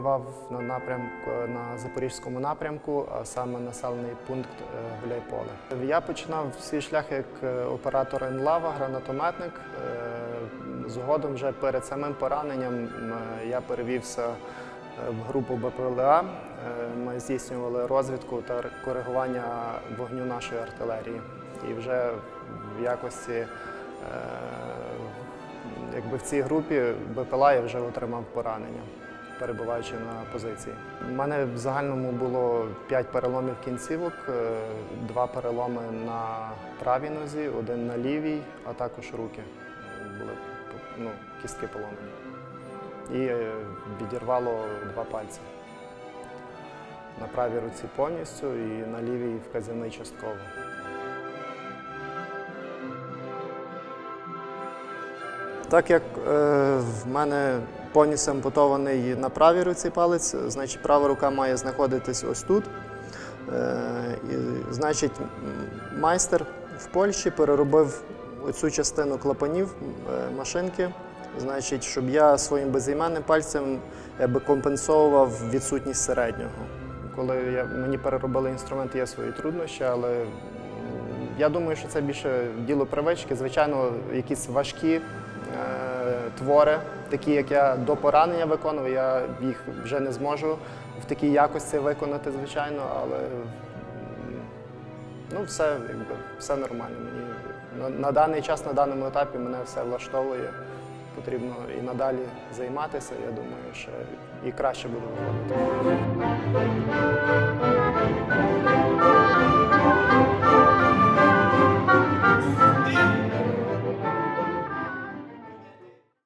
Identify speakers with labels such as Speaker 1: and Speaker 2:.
Speaker 1: воював на напрямку на запорізькому напрямку, а саме населений пункт е, Гуляйполе. Я починав свій шлях як е, оператор НЛАВа, гранатометник. Е, Згодом вже перед самим пораненням я перевівся в групу БПЛА. Ми здійснювали розвідку та коригування вогню нашої артилерії. І вже в якості якби в цій групі БПЛА я вже отримав поранення, перебуваючи на позиції. У мене в загальному було 5 переломів кінцівок, е, два переломи на правій нозі, один на лівій, а також руки були ну, кістки поломані. І е, відірвало два пальці. На правій руці повністю і на лівій вказівний частково. Так як е, в мене повністю ампутований на правій руці палець, значить права рука має знаходитись ось тут. Е, і, значить, майстер в Польщі переробив оцю частину клапанів е, машинки, значить, щоб я своїм безіменним пальцем якби, компенсовував відсутність середнього. Коли я, мені переробили інструмент, є свої труднощі, але я думаю, що це більше діло привички. Звичайно, якісь важкі е, твори, такі як я до поранення виконував, я їх вже не зможу в такій якості виконати, звичайно, але ну, все, якби, все нормально. Мені на, на даний час, на даному етапі мене все влаштовує. Потрібно і надалі займатися. Я думаю, що і краще буде виходити.